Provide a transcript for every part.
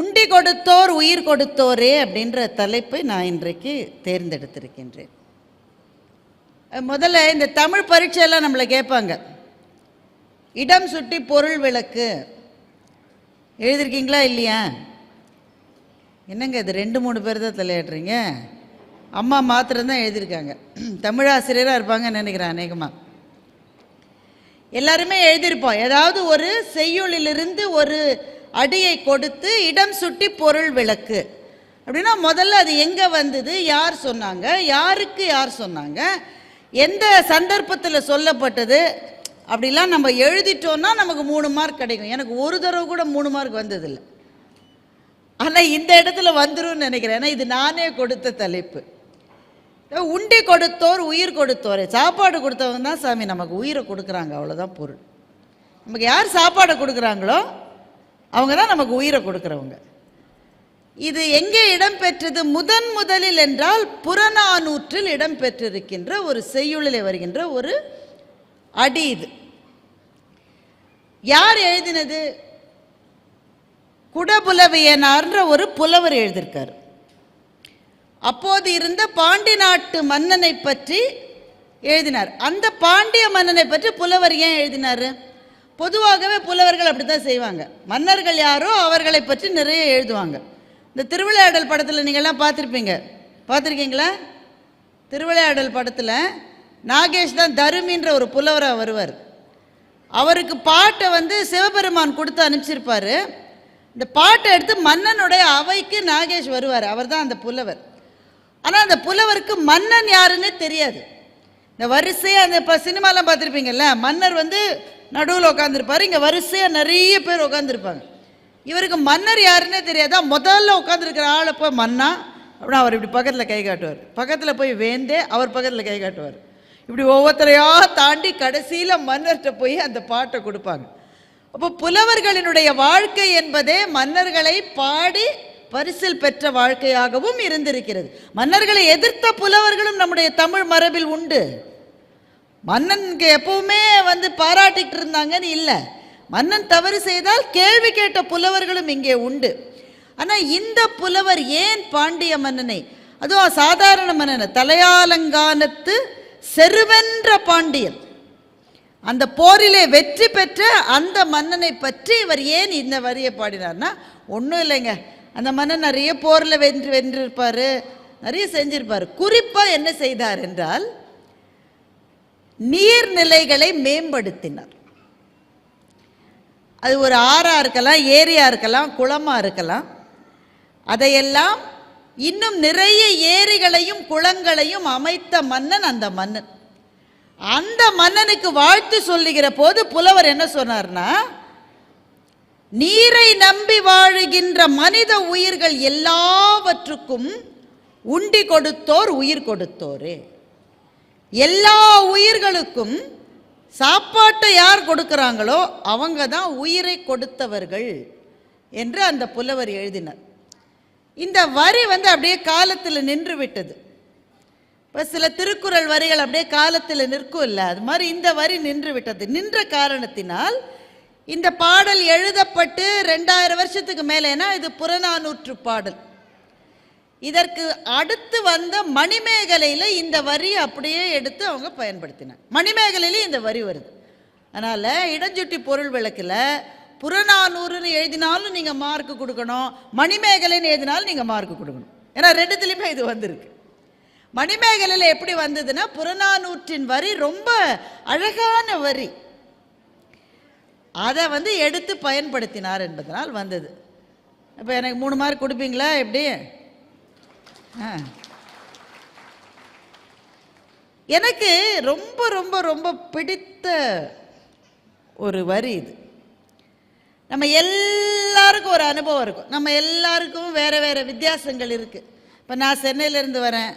உண்டி கொடுத்தோர் உயிர் கொடுத்தோரே அப்படின்ற தலைப்பை நான் இன்றைக்கு தேர்ந்தெடுத்திருக்கின்றேன். முதல்ல இந்த தமிழ் பரீட்சையெல்லாம் நம்மளை கேட்பாங்க. இடம் சுட்டி பொருள் விளக்கு. எழுதியிருக்கீங்களா இல்லையா? என்னங்க இது ரெண்டு மூணு பேர் தான் தலையாடுறீங்க அம்மா மாத்திரம்தான் எழுதியிருக்காங்க. தமிழாசிரியராக இருப்பாங்கன்னு நினைக்கிறேன் அநேகமாக எல்லாருமே எழுதியிருப்போம். ஏதாவது ஒரு செய்யுளிலிருந்து ஒரு அடியை கொடுத்து இடம் சுட்டி பொருள் விளக்கு. அப்படின்னா முதல்ல அது எங்கே வந்தது? யார் சொன்னாங்க? யாருக்கு யார் சொன்னாங்க? எந்த சந்தர்ப்பத்தில் சொல்லப்பட்டது? அப்படிலாம் நம்ம எழுதிட்டோன்னா நமக்கு மூணு மார்க் கிடைக்கும். எனக்கு ஒரு தடவை கூட மூணு மார்க் வந்ததில்லை. ஆனால் இந்த இடத்துல வந்துரும்னு நினைக்கிறேன். ஏன்னா இது நானே கொடுத்த தலைப்பு. உண்டி கொடுத்தோர் உயிர் கொடுத்தோர். சாப்பாடு கொடுத்தவங்க தான் சாமி நமக்கு உயிரை கொடுக்குறாங்க. அவ்வளோதான் பொருள். நமக்கு யார் சாப்பாடை கொடுக்குறாங்களோ அவங்க தான் நமக்கு உயிரை கொடுக்குறவங்க. இது எங்கே இடம்பெற்றது முதன் முதலில் என்றால் புறநானூற்றில் இடம்பெற்றிருக்கின்ற ஒரு செய்யுளிலே வருகின்ற ஒரு அடி இது. யார் எழுதினது? குடபுலவியனார்ன்ற ஒரு புலவர் எழுதியிருக்காரு. அப்போது இருந்த பாண்டி நாட்டு மன்னனை பற்றி எழுதினார். அந்த பாண்டிய மன்னனை பற்றி புலவர் ஏன் எழுதினார்? பொதுவாகவே புலவர்கள் அப்படி தான் செய்வாங்க. மன்னர்கள் யாரோ அவர்களை பற்றி நிறைய எழுதுவாங்க. இந்த திருவிளையாடல் படத்தில் நீங்கள்லாம் பார்த்துருப்பீங்க. பார்த்துருக்கீங்களா? திருவிளையாடல் படத்தில் நாகேஷ் தான் தருமின்ற ஒரு புலவராக வருவார். அவருக்கு பாட்டை வந்து சிவபெருமான் கொடுத்து அனுப்பிச்சிருப்பாரு. இந்த பாட்டை எடுத்து மன்னனுடைய அவைக்கு நாகேஷ் வருவார். அவர் தான் அந்த புலவர். ஆனால் அந்த புலவருக்கு மன்னன் யாருன்னு தெரியாது. இந்த வரிசையாக அந்த இப்போ சினிமாலாம் பார்த்துருப்பீங்கல்ல மன்னர் வந்து நடுவில் உட்காந்துருப்பார் இங்கே வரிசையாக நிறைய பேர் உட்காந்துருப்பாங்க இவருக்கு மன்னர் யாருன்னே தெரியாதா? முதல்ல உட்காந்துருக்கிற ஆளை போய் மன்னா அப்படின்னா அவர் இப்படி பக்கத்தில் கை காட்டுவார். பக்கத்தில் போய் வேந்தே அவர் பக்கத்தில் கை காட்டுவார். இப்படி ஒவ்வொருத்தரையா தாண்டி கடைசியில் மன்னர்கிட்ட போய் அந்த பாட்டை கொடுப்பாங்க. அப்போ புலவர்களினுடைய வாழ்க்கை என்பதே மன்னர்களை பாடி பரிசில் பெற்ற வாழ்க்கையாகவும் இருந்திருக்கிறது. மன்னர்களை எதிர்த்த புலவர்களும் நம்முடைய தமிழ் மரபில் உண்டு. மன்னனுக்கு எப்பவுமே வந்து பாராட்டிக்கிட்டு இருந்தாங்கன்னு இல்லை. மன்னன் தவறு செய்தால் கேள்வி கேட்ட புலவர்களும் இங்கே உண்டு. ஆனால் இந்த புலவர் ஏன் பாண்டிய மன்னனை? அதுவும் சாதாரண மன்னனை தலையாலங்கானத்து செருவென்ற பாண்டியன். அந்த போரிலே வெற்றி பெற்ற அந்த மன்னனை பற்றி இவர் ஏன் இந்த வரியை பாடினார்னா ஒன்றும் இல்லைங்க. அந்த மன்னன் நிறைய போரில் வென்று வென்றிருப்பார். நிறைய செஞ்சிருப்பார். குறிப்பாக என்ன செய்தார் என்றால் நீர்நிலைகளை மேம்படுத்தினார். அது ஒரு ஆறாக இருக்கலாம் ஏரியா இருக்கலாம் குளமாக இருக்கலாம். அதையெல்லாம் இன்னும் நிறைய ஏரிகளையும் குளங்களையும் அமைத்த மன்னன் அந்த மன்னன். அந்த மன்னனுக்கு வாழ்த்து சொல்லுகிற போது புலவர் என்ன சொன்னார்னா நீரை நம்பி வாழுகின்ற மனித உயிர்கள் எல்லாவற்றுக்கும் உண்டி கொடுத்தோர் உயிர் கொடுத்தோரே. எல்லா உயிர்களுக்கும் சாப்பாட்டை யார் கொடுக்குறாங்களோ அவங்க தான் உயிரை கொடுத்தவர்கள் என்று அந்த புலவர் எழுதினார். இந்த வரி வந்து அப்படியே காலத்தில் நின்று விட்டது. இப்போ சில திருக்குறள் வரிகள் அப்படியே காலத்தில் நிற்கும் இல்லை அது மாதிரி இந்த வரி நின்று விட்டது. நின்ற காரணத்தினால் இந்த பாடல் எழுதப்பட்டு ரெண்டாயிரம் வருஷத்துக்கு மேலேனா இது புறநானூற்று பாடல். இதற்கு அடுத்து வந்த மணிமேகலையில் இந்த வரி அப்படியே எடுத்து அவங்க பயன்படுத்தினாங்க மணிமேகலையிலையும் இந்த வரி வருது. அதனால் இடஞ்சுட்டி பொருள் விளக்கில் புறநானூறுன்னு எழுதினாலும் நீங்கள் மார்க் கொடுக்கணும் மணிமேகலைன்னு எழுதினாலும் நீங்கள் மார்க் கொடுக்கணும். ஏன்னா ரெண்டுத்துலேயுமே இது வந்திருக்கு. மணிமேகலையில் எப்படி வந்ததுன்னா புறநானூற்றின் வரி ரொம்ப அழகான வரி. அதை வந்து எடுத்து பயன்படுத்தினார் என்பதனால் வந்தது. இப்போ எனக்கு மூணு மார்க் கொடுப்பீங்களா? எப்படி? ஆ. எனக்கு ரொம்ப ரொம்ப ரொம்ப பிடித்த ஒரு வரி இது. நம்ம எல்லாருக்கும் ஒரு அனுபவம் இருக்கும். நம்ம எல்லாருக்கும் வேறு வேறு வித்தியாசங்கள் இருக்குது இப்போ நான் சென்னையிலேருந்து வரேன்.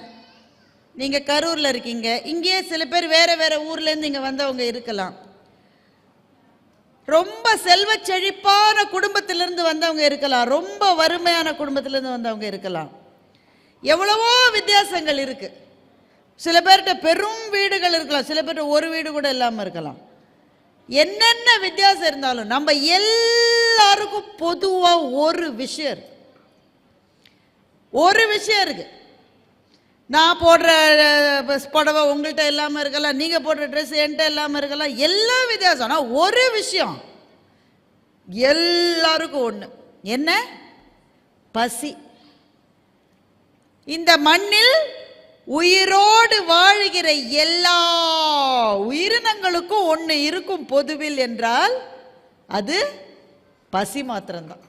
நீங்கள் கரூரில் இருக்கீங்க. இங்கேயே சில பேர் வேறு வேறு ஊர்லேருந்து இங்கே வந்தவங்க இருக்கலாம். ரொம்ப செல்வ செழிப்பான குடும்பத்திலிருந்து வந்தவங்க இருக்கலாம். ரொம்ப வறுமையான குடும்பத்திலிருந்து வந்தவங்க இருக்கலாம். எவ்வளவோ வித்தியாசங்கள் இருக்கு. சில பேர்கிட்ட பெரும் வீடுகள் இருக்கலாம். சில பேர்கிட்ட ஒரு வீடு கூட இல்லாமல் இருக்கலாம். என்னென்ன வித்தியாசம் இருந்தாலும் நம்ம எல்லாருக்கும் பொதுவாக ஒரு விஷயம் இருக்கு. ஒரு விஷயம் இருக்குது நான் போடுற புடவை உங்கள்கிட்ட இல்லாமல் இருக்கலாம் நீங்கள் போடுற ட்ரெஸ் என்கிட்ட இல்லாமல் இருக்கலாம் எல்லாம் வித்தியாசம். ஆனால் ஒரு விஷயம். எல்லாருக்கும் ஒன்று என்ன? பசி. இந்த மண்ணில் உயிரோடு வாழ்கிற எல்லா உயிரினங்களுக்கும் ஒன்று இருக்கும் பொதுவில் என்றால் அது பசி மாத்திரம்தான்.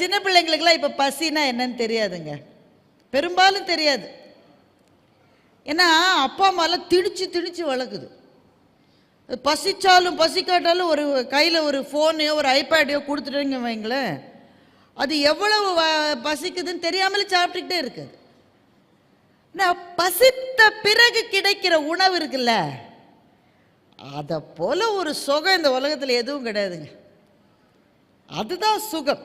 சின்ன பிள்ளைங்களுக்கெல்லாம் இப்போ பசினா என்னன்னு தெரியாதுங்க. பெரும்பாலும் தெரியாது. ஏன்னா அப்பா அம்மாலாம் திணிச்சு திணிச்சு வளர்க்குது. பசிச்சாலும் பசிக்காட்டாலும் ஒரு கையில் ஒரு ஃபோனையோ ஒரு ஐபேடையோ கொடுத்துட்டீங்க வைங்களேன் அது எவ்வளவு பசிக்குதுன்னு தெரியாமலே சாப்பிட்டுக்கிட்டே இருக்குது. நான் பசித்த பிறகு கிடைக்கிற உணவு இருக்குல்ல அதை போல ஒரு சுகம் இந்த உலகத்தில் எதுவும் கிடையாதுங்க. அதுதான் சுகம்.